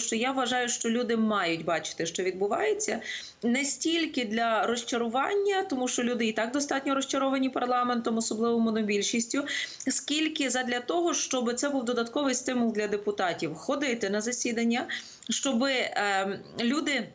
що я вважаю, що люди мають бачити, що відбувається не стільки для розчарування, тому що люди і так достатньо розчаровані парламентом, особливо монобільшістю, скільки задля того, щоб це був додатковий стимул для депутатів ходити на засідання, щоб е, люди.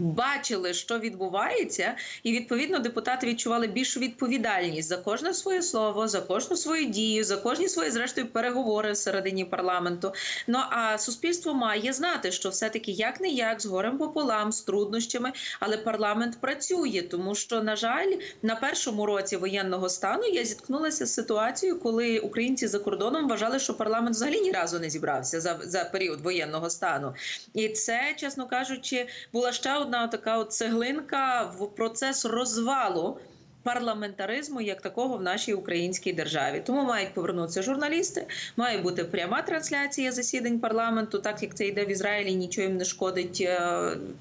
Бачили, що відбувається, і відповідно депутати відчували більшу відповідальність за кожне своє слово, за кожну свою дію, за кожні свої зрештою переговори всередині парламенту. Ну а суспільство має знати, що все-таки як не як з горем пополам, з труднощами, але парламент працює, тому що на жаль, на першому році воєнного стану я зіткнулася з ситуацією, коли українці за кордоном вважали, що парламент взагалі ні разу не зібрався за, за період воєнного стану, і це, чесно кажучи, була ще одна така от цеглинка в процес розвалу. Парламентаризму як такого в нашій українській державі тому мають повернутися журналісти. Має бути пряма трансляція засідань парламенту, так як це йде в Ізраїлі. Нічого їм не шкодить. е,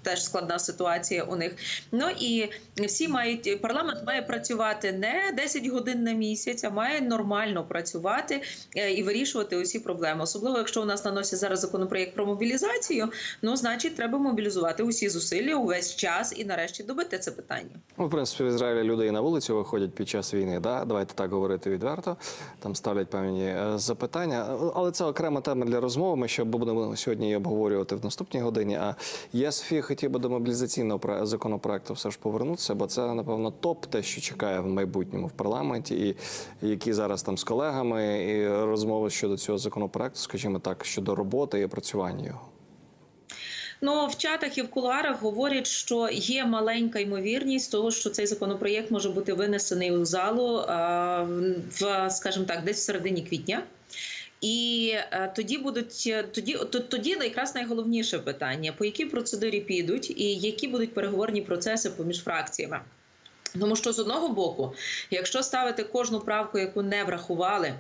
Теж складна ситуація у них. Ну і всі мають парламент має працювати не 10 годин на місяць, а має нормально працювати е, і вирішувати усі проблеми. Особливо, якщо у нас на носі зараз законопроєкт про мобілізацію. Ну значить, треба мобілізувати усі зусилля увесь час і нарешті добити це питання. Ну, в принципі, в Ізраїлі люди і на вулицю виходять під час війни. Да? Давайте так говорити відверто. Там ставлять певні е, запитання. Але це окрема тема для розмови. Ми ще будемо сьогодні її обговорювати в наступній годині. А я Софія хотів би до мобілізаційного законопроекту все ж повернутися, бо це напевно топ, те, що чекає в майбутньому в парламенті, і які зараз там з колегами і розмови щодо цього законопроекту, скажімо так, щодо роботи і опрацювання його. Ну в чатах і в кулуарах говорять, що є маленька ймовірність того, що цей законопроєкт може бути винесений у залу в, скажімо так, десь в середині квітня. І е, тоді будуть е, тоді, то- тоді якраз найголовніше питання: по якій процедурі підуть, і які будуть переговорні процеси поміж фракціями. Тому що з одного боку, якщо ставити кожну правку, яку не врахували.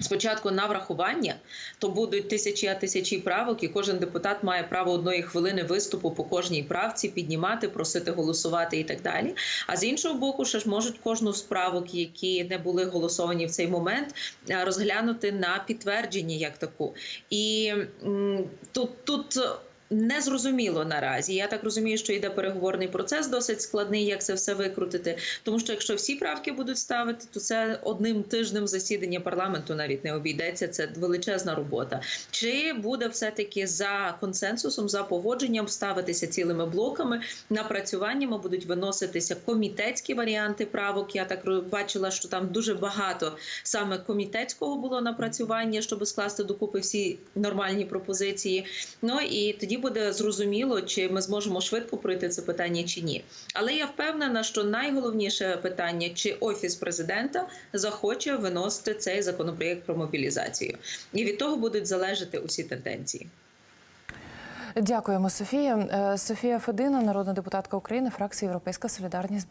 Спочатку на врахування, то будуть тисячі а тисячі правок, і кожен депутат має право одної хвилини виступу по кожній правці піднімати, просити голосувати і так далі. А з іншого боку, ще ж можуть кожну з правок, які не були голосовані в цей момент, е, розглянути на підтвердження як таку. І тут тут. Не зрозуміло наразі. Я так розумію, що йде переговорний процес досить складний, як це все викрутити. Тому що якщо всі правки будуть ставити, то це одним тижнем засідання парламенту навіть не обійдеться. Це величезна робота. Чи буде все таки за консенсусом, за погодженням ставитися цілими блоками? Напрацюваннями будуть виноситися комітетські варіанти правок. Я так бачила, що там дуже багато саме комітетського було напрацювання, щоб скласти докупи всі нормальні пропозиції. Ну і тоді буде зрозуміло, чи ми зможемо швидко пройти це питання чи ні. Але я впевнена, що найголовніше питання, чи офіс президента захоче виносити цей законопроєкт про мобілізацію, і від того будуть залежати усі тенденції. Дякуємо, Софія. Е, Софія Федина, народна депутатка України, фракція Європейська Солідарність.